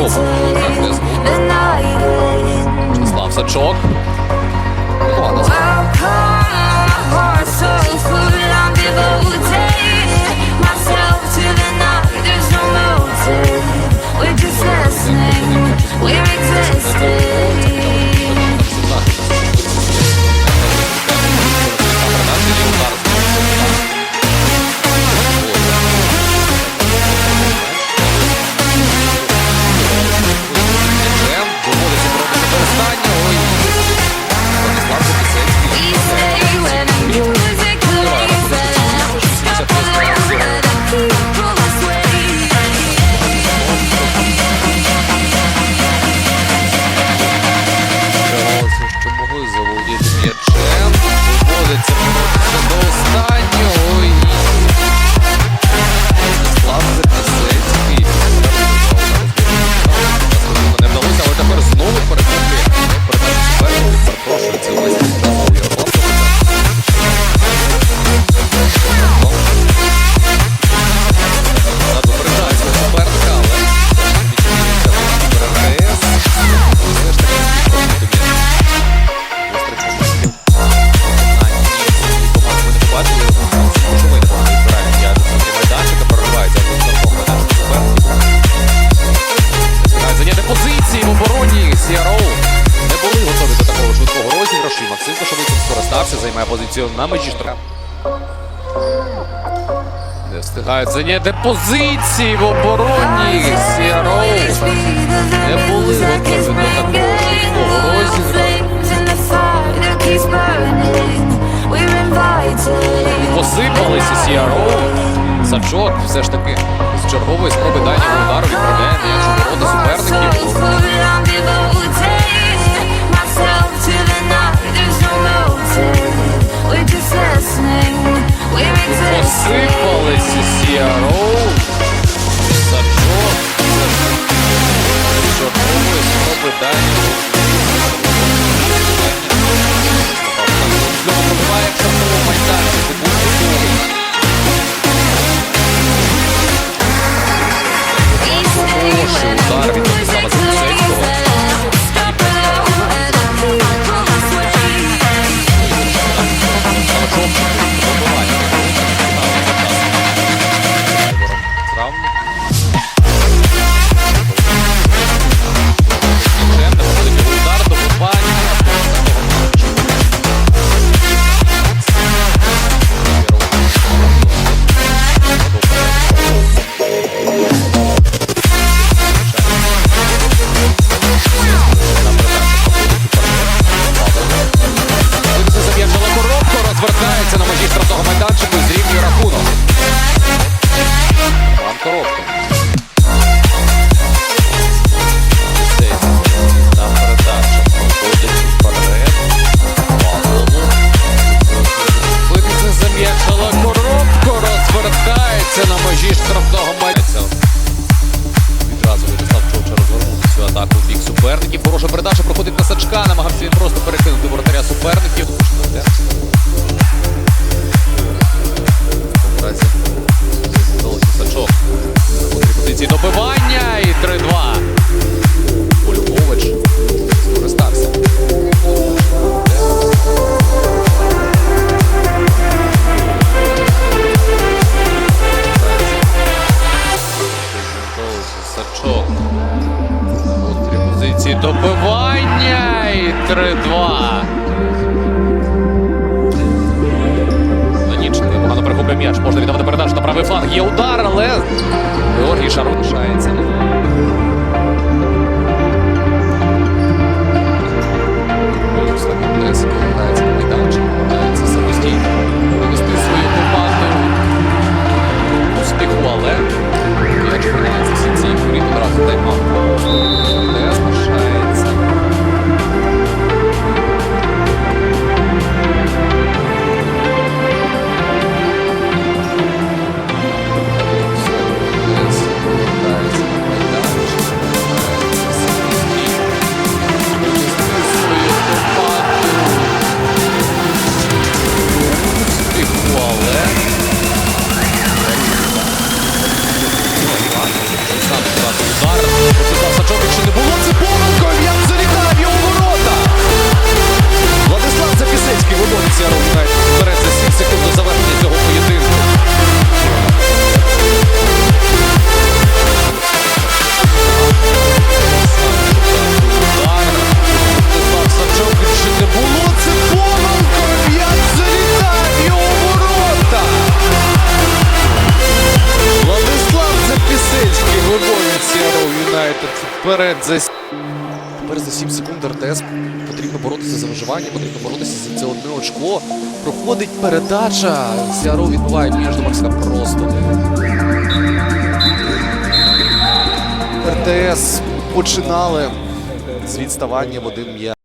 Oh, Just love's a chalk. розігнався, займає позицію на межі штрафу. Не встигає зайняти позиції в обороні. Сіароу не були готові до такого швидкого розіграну. Посипалися Сіароу. Сачок все ж таки з чергової спроби Дані. we are Олексій добивання і 3-2. Данічний погано перехоплює м'яч. Можна віддавати передачу на правий фланг. Є удар, але Георгій Шар лишається. Вперед за Тепер за 7 секунд РТС потрібно боротися за виживання, потрібно боротися за це одне очко. Проходить передача. Сіару відбиває між до Максима просто. РТС починали з відставанням один м'яч.